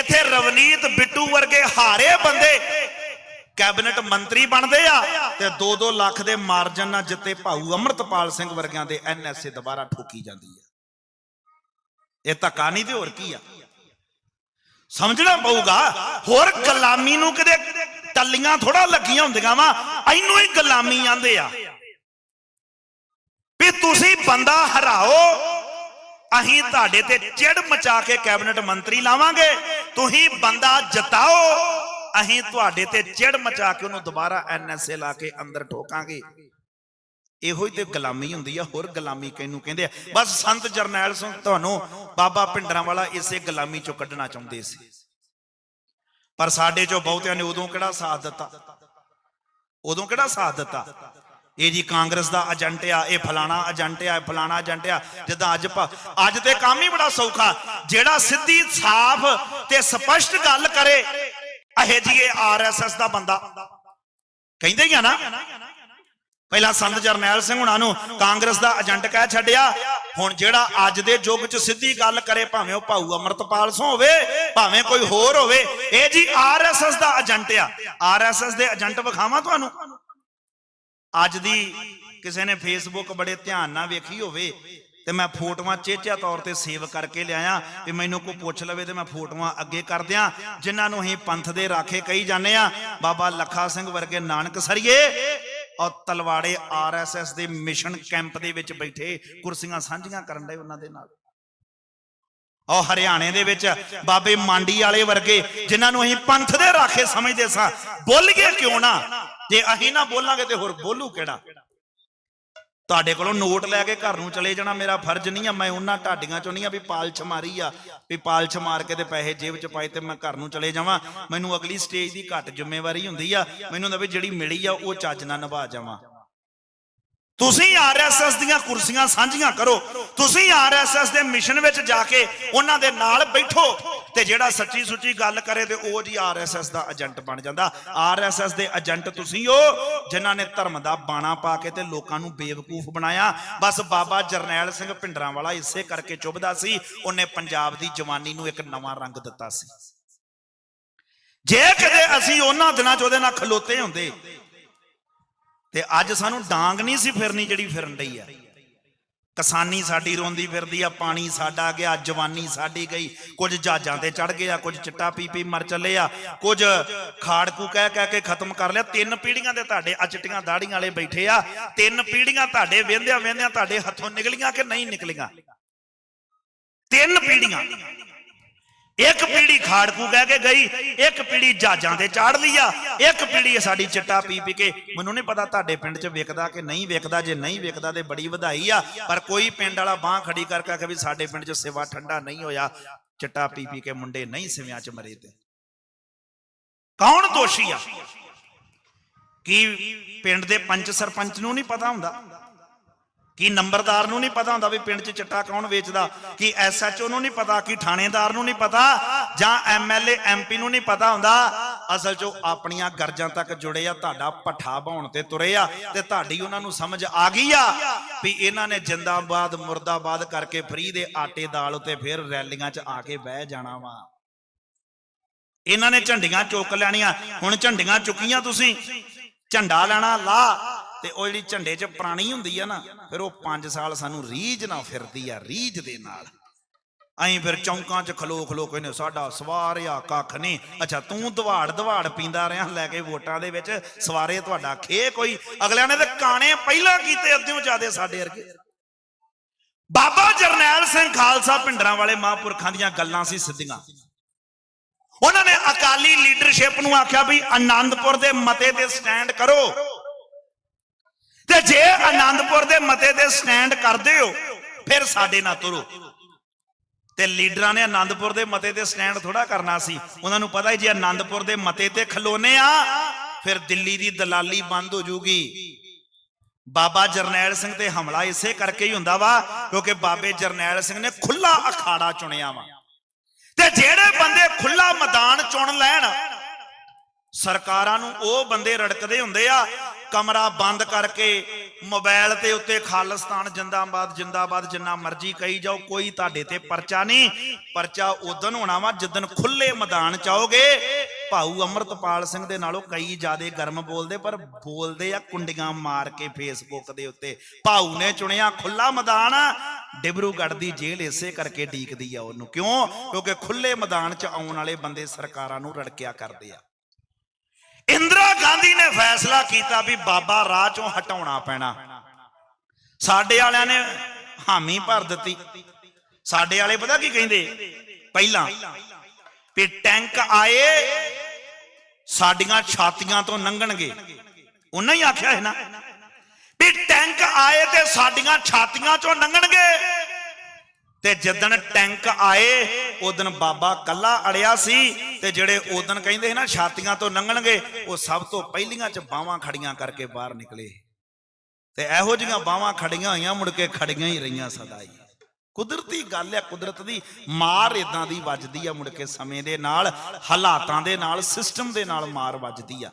ਇੱਥੇ ਰਵਨੀਤ ਬਿੱਟੂ ਵਰਗੇ ਹਾਰੇ ਬੰਦੇ ਕੈਬਨਿਟ ਮੰਤਰੀ ਬਣਦੇ ਆ ਤੇ 2-2 ਲੱਖ ਦੇ ਮਾਰਜਨ ਨਾਲ ਜਿੱਤੇ ਭਾਊ ਅਮਰਤਪਾਲ ਸਿੰਘ ਵਰਗਿਆਂ ਦੇ ਐਨਐਸਏ ਦੁਬਾਰਾ ਠੋਕੀ ਜਾਂਦੀ ਆ। ਇਹ ਤਾਂ ਕਹਾਣੀ ਤੇ ਹੋਰ ਕੀ ਆ? ਸਮਝਣਾ ਪਊਗਾ? ਹੋਰ ਗੁਲਾਮੀ ਨੂੰ ਕਿਤੇ ਟੱਲੀਆਂ ਥੋੜਾ ਲੱਗੀਆਂ ਹੁੰਦੀਆਂ ਵਾ, ਇਹਨੂੰ ਹੀ ਗੁਲਾਮੀ ਆਂਦੇ ਆ। ਵੀ ਤੁਸੀਂ ਬੰਦਾ ਹਰਾਓ ਅਸੀਂ ਤੁਹਾਡੇ ਤੇ ਚਿੜ ਮਚਾ ਕੇ ਕੈਬਨਿਟ ਮੰਤਰੀ ਲਾਵਾਂਗੇ। ਤੁਸੀਂ ਬੰਦਾ ਜਤਾਓ। ਅਸੀਂ ਤੁਹਾਡੇ ਤੇ ਚਿੜ ਮਚਾ ਕੇ ਉਹਨੂੰ ਦੁਬਾਰਾ ਐਨਐਸਏ ਲਾ ਕੇ ਅੰਦਰ ਠੋਕਾਂਗੇ। ਇਹੋ ਹੀ ਤੇ ਗੁਲਾਮੀ ਹੁੰਦੀ ਆ, ਹੋਰ ਗੁਲਾਮੀ ਕਿਹਨੂੰ ਕਹਿੰਦੇ ਆ? ਬਸ ਸੰਤ ਜਰਨੈਲ ਸਿੰਘ, ਤੁਹਾਨੂੰ ਬਾਬਾ ਪਿੰਡਰਾਂ ਵਾਲਾ ਇਸੇ ਗੁਲਾਮੀ ਚੋਂ ਕੱਢਣਾ ਚਾਹੁੰਦੇ ਸੀ। ਪਰ ਸਾਡੇ ਚੋਂ ਬਹੁਤਿਆਂ ਨੇ ਉਦੋਂ ਕਿਹੜਾ ਸਾਥ ਦਿੱਤਾ? ਉਦੋਂ ਕਿਹੜਾ ਸਾਥ ਦਿੱਤਾ? ਇਹ ਜੀ ਕਾਂਗਰਸ ਦਾ ਏਜੰਟ ਆ, ਇਹ ਫਲਾਣਾ ਏਜੰਟ ਆ ਫਲਾਣਾ ਏਜੰਟ ਆ, ਜਿੱਦਾਂ ਅੱਜ ਅੱਜ ਤੇ ਕੰਮ ਹੀ ਬੜਾ ਸੌਖਾ। ਜਿਹੜਾ ਸਿੱਧੀ ਸਾਫ਼ ਤੇ ਸਪਸ਼ਟ ਗੱਲ ਕਰੇ, ਇਹ ਜੀ ਇਹ ਆਰਐਸਐਸ ਦਾ ਬੰਦਾ। ਕਹਿੰਦੇ ਹੀ ਆ ਨਾ, ਪਹਿਲਾਂ ਸੰਤ ਜਰਨੈਲ ਸਿੰਘ ਹੁਣਾਂ ਨੂੰ ਕਾਂਗਰਸ ਦਾ ਏਜੰਟ ਕਹਿ ਛੱਡਿਆ, ਹੁਣ ਜਿਹੜਾ ਅੱਜ ਦੇ ਯੁੱਗ 'ਚ ਸਿੱਧੀ ਗੱਲ ਕਰੇ, ਭਾਵੇਂ ਉਹ ਭਾਊ ਅਮਰਤਪਾਲ ਸੋ ਹੋਵੇ, ਭਾਵੇਂ ਕੋਈ ਹੋਰ ਹੋਵੇ, ਇਹ ਜੀ ਆਰਐਸਐਸ ਦਾ ਏਜੰਟ ਆ। ਆਰਐਸਐਸ ਦੇ ਏਜੰਟ ਵਿਖਾਵਾਂ ਤੁਹਾਨੂੰ? ਅੱਜ ਦੀ ਕਿਸੇ ਨੇ ਫੇਸਬੁੱਕ ਬੜੇ ਧਿਆਨ ਨਾਲ ਵੇਖੀ ਹੋਵੇ ਤੇ ਮੈਂ ਫੋਟੋਆਂ ਚੇਚਿਆ ਤੌਰ ਤੇ ਸੇਵ ਕਰਕੇ ਲਿਆਇਆ ਵੀ ਮੈਨੂੰ ਕੋਈ ਪੁੱਛ ਲਵੇ ਤੇ ਮੈਂ ਫੋਟੋਆਂ ਅੱਗੇ ਕਰ ਦਿਆਂ। ਜਿਨ੍ਹਾਂ ਨੂੰ ਅਸੀਂ ਪੰਥ ਦੇ ਰਾਖੇ ਕਹੀ ਜਾਂਦੇ ਆ ਬਾਬਾ ਲੱਖਾ ਸਿੰਘ ਵਰਗੇ ਨਾਨਕ ਸਰੀਏ ਔਰ ਤਲਵਾੜੇ ਆਰਐਸਐਸ ਦੇ ਮਿਸ਼ਨ ਕੈਂਪ ਦੇ ਵਿੱਚ ਬੈਠੇ, ਕੁਰਸੀਆਂ ਸਾਂਝੀਆਂ ਕਰਨ ਦੇ ਉਹਨਾਂ ਦੇ ਨਾਲ। ਔਰ ਹਰਿਆਣੇ ਦੇ ਵਿੱਚ ਬਾਬੇ ਮਾਂਡੀ ਵਾਲੇ ਵਰਗੇ ਜਿਨ੍ਹਾਂ ਨੂੰ ਅਸੀਂ ਪੰਥ ਦੇ ਰਾਖੇ ਸਮਝਦੇ ਸਾਂ, ਬੋਲੀਏ ਕਿਉਂ ਨਾ? ਜੇ ਅਸੀਂ ਨਾ ਬੋਲਾਂਗੇ ਤੇ ਹੋਰ ਬੋਲੂ ਕਿਹੜਾ? ਤੁਹਾਡੇ ਕੋਲੋਂ ਨੋਟ ਲੈ ਕੇ ਘਰ ਨੂੰ ਚਲੇ ਜਾਣਾ ਮੇਰਾ ਫਰਜ਼ ਨਹੀਂ ਆ, ਮੈਂ ਉਹਨਾਂ ਢਾਡੀਆਂ ਚੋਂ ਨਹੀਂ ਆ ਵੀ ਪਾਲਛ ਮਾਰੀ ਆ, ਵੀ ਪਾਲਛ ਮਾਰ ਕੇ ਤੇ ਪੈਸੇ ਜੇਬ ਚ ਪਾਏ ਤੇ ਮੈਂ ਘਰ ਨੂੰ ਚਲੇ ਜਾਵਾਂ। ਮੈਨੂੰ ਅਗਲੀ ਸਟੇਜ ਦੀ ਘੱਟ ਜ਼ਿੰਮੇਵਾਰੀ ਹੁੰਦੀ ਆ, ਮੈਨੂੰ ਹੁੰਦਾ ਵੀ ਜਿਹੜੀ ਮਿਲੀ ਆ ਉਹ ਚੱਜ ਨਾਲ ਨਿਭਾ ਜਾਵਾਂ। ਤੁਸੀਂ ਆਰਐਸਐਸ ਦੀਆਂ ਕੁਰਸੀਆਂ ਸਾਂਝੀਆਂ ਕਰੋ। ਤੁਸੀਂ ਆਰਐਸਐਸ ਦੇ ਮਿਸ਼ਨ ਵਿੱਚ ਜਾ ਕੇ ਉਹਨਾਂ ਦੇ ਨਾਲ ਬੈਠੋ। ਤੇ ਜਿਹੜਾ ਸੱਚੀ ਸੁੱਚੀ ਗੱਲ ਕਰੇ ਤੇ ਉਹ ਜੀ ਆਰਐਸਐਸ ਦਾ ਏਜੰਟ ਬਣ ਜਾਂਦਾ। ਆਰਐਸਐਸ ਦੇ ਏਜੰਟ ਤੁਸੀਂ ਹੋ, ਜਿਨ੍ਹਾਂ ਨੇ ਧਰਮ ਦਾ ਬਾਣਾ ਪਾ ਕੇ ਤੇ ਲੋਕਾਂ ਨੂੰ ਬੇਵਕੂਫ ਬਣਾਇਆ। ਬਸ ਬਾਬਾ ਜਰਨੈਲ ਸਿੰਘ ਭਿੰਡਰਾਂ ਵਾਲਾ ਇਸੇ ਕਰਕੇ ਚੁੱਭਦਾ ਸੀ, ਉਹਨੇ ਪੰਜਾਬ ਦੀ ਜਵਾਨੀ ਨੂੰ ਇੱਕ ਨਵਾਂ ਰੰਗ ਦਿੱਤਾ ਸੀ। ਜੇ ਕਦੇ ਅਸੀਂ ਉਹਨਾਂ ਦਿਨਾਂ 'ਚ ਉਹਦੇ ਨਾਲ ਖਲੋਤੇ ਹੁੰਦੇ, ਤੇ ਅੱਜ ਸਾਨੂੰ ਡਾਂਗ ਨਹੀਂ ਸੀ ਫਿਰਨੀ ਜਿਹੜੀ ਫਿਰਨ ਡਈ ਆ। ਕਿਸਾਨੀ ਸਾਡੀ ਰੋਂਦੀ ਫਿਰਦੀ ਆ, ਪਾਣੀ ਸਾਡਾ ਗਿਆ, ਜਵਾਨੀ ਸਾਡੀ ਗਈ। ਕੁਝ ਜਹਾਜ਼ਾਂ ਤੇ ਚੜ ਗਏ ਆ ਕੁਝ ਚਿੱਟਾ ਪੀ ਪੀ ਮਰ ਚੱਲੇ ਆ। ਕੁਝ ਖਾੜਕੂ ਕਹਿ ਕਹਿ ਕੇ ਖਤਮ ਕਰ ਲਿਆ। ਤਿੰਨ ਪੀੜੀਆਂ ਦੇ ਤੁਹਾਡੇ ਆ ਚਿੱਟੀਆਂ ਦਾੜੀਆਂ ਵਾਲੇ ਬੈਠੇ ਆ। ਤਿੰਨ ਪੀੜੀਆਂ ਤੁਹਾਡੇ ਵੇਂਦਿਆਂ ਵੇਂਦਿਆਂ ਤੁਹਾਡੇ ਹੱਥੋਂ ਨਿਕਲੀਆਂ ਕਿ ਨਹੀਂ ਨਿਕਲੀਆਂ? ਤਿੰਨ ਪੀੜੀਆਂ ਇੱਕ ਪੀੜੀ ਖਾੜਕੂ ਕਹਿ ਕੇ ਗਈ, ਇੱਕ ਪੀੜੀ ਜਹਾਜ਼ਾਂ ਤੇ ਚਾੜ ਲਈ ਆ, ਇੱਕ ਪੀੜੀ ਸਾਡੀ ਚਿੱਟਾ ਪੀ ਪੀ ਕੇ। ਮੈਨੂੰ ਨਹੀਂ ਪਤਾ ਤੁਹਾਡੇ ਪਿੰਡ 'ਚ ਵਿਕਦਾ ਕਿ ਨਹੀਂ ਵਿਕਦਾ, ਜੇ ਨਹੀਂ ਵਿਕਦਾ ਤੇ ਬੜੀ ਵਧਾਈ ਆ, ਪਰ ਕੋਈ ਪਿੰਡ ਵਾਲਾ ਬਾਹ ਖੜੀ ਕਰਕੇ ਆਖੇ ਵੀ ਸਾਡੇ ਪਿੰਡ 'ਚ ਸਿਵਾ ਠੰਡਾ ਨਹੀਂ ਹੋਇਆ, ਚਿੱਟਾ ਪੀ ਪੀ ਕੇ ਮੁੰਡੇ ਨਹੀਂ ਸਿਵਿਆਂ 'ਚ ਮਰੇ ਤੇ। ਕੌਣ ਦੋਸ਼ੀ ਆ? ਕੀ ਪਿੰਡ ਦੇ ਪੰਚ ਸਰਪੰਚ ਨੂੰ ਨਹੀਂ ਪਤਾ ਹੁੰਦਾ? ਕੀ ਨੰਬਰਦਾਰ ਨੂੰ ਨਹੀਂ ਪਤਾ ਹੁੰਦਾ ਵੀ ਪਿੰਡ 'ਚ ਚਿੱਟਾ ਕੌਣ ਵੇਚਦਾ? ਕੀ ਐਸਐਚਓ ਨੂੰ ਨਹੀਂ ਪਤਾ? ਕੀ ਥਾਣੇਦਾਰ ਨੂੰ ਨਹੀਂ ਪਤਾ? ਜਾਂ ਐਮਐਲਏ ਐਮਪੀ ਨੂੰ ਨਹੀਂ ਪਤਾ ਹੁੰਦਾ? ਅਸਲ 'ਚ ਉਹ ਆਪਣੀਆਂ ਗਰਜਾਂ ਤੱਕ ਜੁੜੇ ਆ, ਤੁਹਾਡਾ ਪੱਠਾ ਬਾਉਣ ਤੇ ਤੁਰੇ ਆ ਤੇ ਤੁਹਾਡੀ ਉਹਨਾਂ ਨੂੰ ਸਮਝ ਆ ਗਈ ਆ ਵੀ ਇਹਨਾਂ ਨੇ ਜਿੰਦਾਬਾਦ, ਮੁਰਦਾਬਾਦ ਕਰਕੇ ਫਰੀ ਦੇ ਆਟੇ ਦਾਲ ਉਤੇ ਫਿਰ ਰੈਲੀਆਂ 'ਚ ਆ ਕੇ ਬਹਿ ਜਾਣਾ ਵਾ। ਇਹਨਾਂ ਨੇ ਝੰਡੀਆਂ ਚੁੱਕ ਲੈਣੀਆਂ। ਹੁਣ ਝੰਡੀਆਂ ਚੁੱਕੀਆਂ ਤੁਸੀਂ। ਝੰਡਾ ਲੈਣਾ, ਲਾ। ਤੇ ਉਹ ਜਿਹੜੀ ਝੰਡੇ 'ਚ ਪੁਰਾਣੀ ਹੁੰਦੀ ਆ ਨਾ, ਫਿਰ ਉਹ 5 ਸਾਲ ਸਾਨੂੰ ਰੀਝ ਨਾ ਫਿਰਦੀ ਆ, ਰੀਝ ਦੇ ਨਾਲ। ਐਂ ਫਿਰ ਚੌਂਕਾਂ 'ਚ ਖਲੋ ਖਲੋ ਕਹਿੰਦੇ ਸਾਡਾ ਸਵਾਰਿਆ ਕੱਖ ਨਹੀਂ। ਅੱਛਾ, ਤੂੰ ਦਵਾੜ ਦਵਾੜ ਪੀਂਦਾ ਰਿਹਾ ਲੈ ਕੇ ਵੋਟਾਂ ਦੇ ਵਿੱਚ, ਸਵਾਰੇ ਤੁਹਾਡਾ ਖੇ ਕੋਈ? ਅਗਲਿਆਂ ਨੇ ਤੇ ਕਾਣੇ ਪਹਿਲਾਂ ਕੀਤੇ, ਅੱਧਿਓਂ ਜ਼ਿਆਦੇ ਸਾਡੇ ਵਰਗੇ। ਬਾਬਾ ਜਰਨੈਲ ਸਿੰਘ ਖਾਲਸਾ ਪਿੰਡਰਾਂ ਵਾਲੇ ਮਹਾਂਪੁਰਖਾਂ ਦੀਆਂ ਗੱਲਾਂ ਸੀ ਸਿੱਧੀਆਂ। ਉਹਨਾਂ ਨੇ ਅਕਾਲੀ ਲੀਡਰਸ਼ਿਪ ਨੂੰ ਆਖਿਆ ਵੀ ਆਨੰਦਪੁਰ ਦੇ ਮਤੇ ਤੇ ਸਟੈਂਡ ਕਰੋ। ਜੇ ਆਨੰਦਪੁਰ ਦੇ ਮਤੇ ਤੇ ਸਟੈਂਡ ਕਰਦੇ ਹੋ, ਫਿਰ ਸਾਡੇ ਨਾਲ ਤੁਰੋ। ਤੇ ਲੀਡਰਾਂ ਨੇ ਆਨੰਦਪੁਰ ਦੇ ਮਤੇ ਤੇ ਸਟੈਂਡ ਥੋੜਾ ਕਰਨਾ ਸੀ। ਉਹਨਾਂ ਨੂੰ ਪਤਾ ਹੀ, ਜੇ ਆਨੰਦਪੁਰ ਦੇ ਮਤੇ ਤੇ ਖਲੋਨੇ ਆ, ਫਿਰ ਦਿੱਲੀ ਦੀ ਦਲਾਲੀ ਬੰਦ ਹੋ ਜੂਗੀ। ਬਾਬਾ ਜਰਨੈਲ ਸਿੰਘ ਤੇ ਹਮਲਾ ਇਸੇ ਕਰਕੇ ਹੀ ਹੁੰਦਾ ਵਾ, ਕਿਉਂਕਿ ਬਾਬੇ ਜਰਨੈਲ ਸਿੰਘ ਨੇ ਖੁੱਲਾ ਅਖਾੜਾ ਚੁਣਿਆ ਵਾ। ਤੇ ਜਿਹੜੇ ਬੰਦੇ ਖੁੱਲਾ ਮੈਦਾਨ ਚੁਣ ਲੈਣ ਸਰਕਾਰਾਂ ਨੂੰ ਉਹ ਬੰਦੇ ਰੜਕਦੇ ਹੁੰਦੇ ਆ, ਕਮਰਾ ਬੰਦ ਕਰਕੇ ਮੋਬਾਈਲ ਤੇ ਉੱਤੇ ਖਾਲਿਸਤਾਨ ਜਿੰਦਾਬਾਦ ਜਿੰਦਾਬਾਦ ਜਿੰਨਾ ਮਰਜ਼ੀ ਕਹੀ ਜਾਓ, ਕੋਈ ਤੁਹਾਡੇ ਤੇ ਪਰਚਾ ਨਹੀਂ। ਪਰਚਾ ਉਦੋਂ ਹੋਣਾ ਵਾ ਜਿੱਦਨ ਖੁੱਲੇ ਮੈਦਾਨ ਚ ਆਓਗੇ, ਭਾਊ ਅਮਰਤਪਾਲ ਸਿੰਘ ਦੇ ਨਾਲੋਂ ਕਈ ਜਿਆਦੇ ਗਰਮ ਬੋਲਦੇ, ਪਰ ਬੋਲਦੇ ਆ ਕੁੰਡੀਆਂ ਮਾਰ ਕੇ ਫੇਸਬੁੱਕ ਦੇ ਉੱਤੇ। ਭਾਊ ਨੇ ਚੁਣਿਆ ਖੁੱਲਾ ਮੈਦਾਨ, ਡਿਬਰੂਗੜ੍ਹ ਦੀ ਜੇਲ੍ਹ ਇਸੇ ਕਰਕੇ ਡੀਕਦੀ ਆ ਉਹਨੂੰ। ਕਿਉਂ? ਕਿਉਂਕਿ ਖੁੱਲੇ ਮੈਦਾਨ ਚ ਆਉਣ ਵਾਲੇ ਬੰਦੇ ਸਰਕਾਰਾਂ ਨੂੰ ਰੜਕਿਆ ਕਰਦੇ ਆ। ਗਾਂਧੀ ਨੇ ਫੈਸਲਾ ਕੀਤਾ ਵੀ ਬਾਬਾ ਰਾਹ ਚੋਂ ਹਟਾਉਣਾ ਪੈਣਾ। ਸਾਡੇ ਵਾਲਿਆਂ ਨੇ ਹਾਮੀ ਭਰ ਦਿੱਤੀ। ਸਾਡੇ ਵਾਲੇ ਪਤਾ ਕੀ ਕਹਿੰਦੇ? ਪਹਿਲਾਂ ਵੀ ਟੈਂਕ ਆਏ, ਸਾਡੀਆਂ ਛਾਤੀਆਂ ਤੋਂ ਲੰਘਣਗੇ ਉਹਨਾਂ ਹੀ ਆਖਿਆ ਹੈ ਨਾ। ਵੀ ਟੈਂਕ ਆਏ ਤੇ ਸਾਡੀਆਂ ਛਾਤੀਆਂ ਚੋਂ ਲੰਘਣਗੇ ਤੇ ਜਿੱਦਣ ਟੈਂਕ ਆਏ ਉਦਣ ਬਾਬਾ ਕੱਲਾ ਅੜਿਆ ਸੀ ਤੇ ਜਿਹੜੇ ਉਦਣ ਕਹਿੰਦੇ ਸੀ ਨਾ, ਛਾਤੀਆਂ ਤੋਂ ਲੰਘਣਗੇ ਉਹ ਸਭ ਤੋਂ ਪਹਿਲੀਆਂ ਚ ਬਾਹਾਂ ਖੜੀਆਂ ਕਰਕੇ ਬਾਹਰ ਨਿਕਲੇ। ਤੇ ਇਹੋ ਜਿਹੀਆਂ ਬਾਹਾਂ ਖੜੀਆਂ ਹੋਈਆਂ, ਮੁੜ ਕੇ ਖੜੀਆਂ ਹੀ ਰਹੀਆਂ ਸਦਾ ਹੀ। ਕੁਦਰਤੀ ਗੱਲ ਹੈ, ਕੁਦਰਤ ਦੀ ਮਾਰ ਇਦਾਂ ਦੀ ਵੱਜਦੀ ਆ, ਮੁੜ ਕੇ ਸਮੇਂ ਦੇ ਨਾਲ, ਹਾਲਾਤਾਂ ਦੇ ਨਾਲ ਸਿਸਟਮ ਦੇ ਨਾਲ ਮਾਰ ਵੱਜਦੀ ਆ।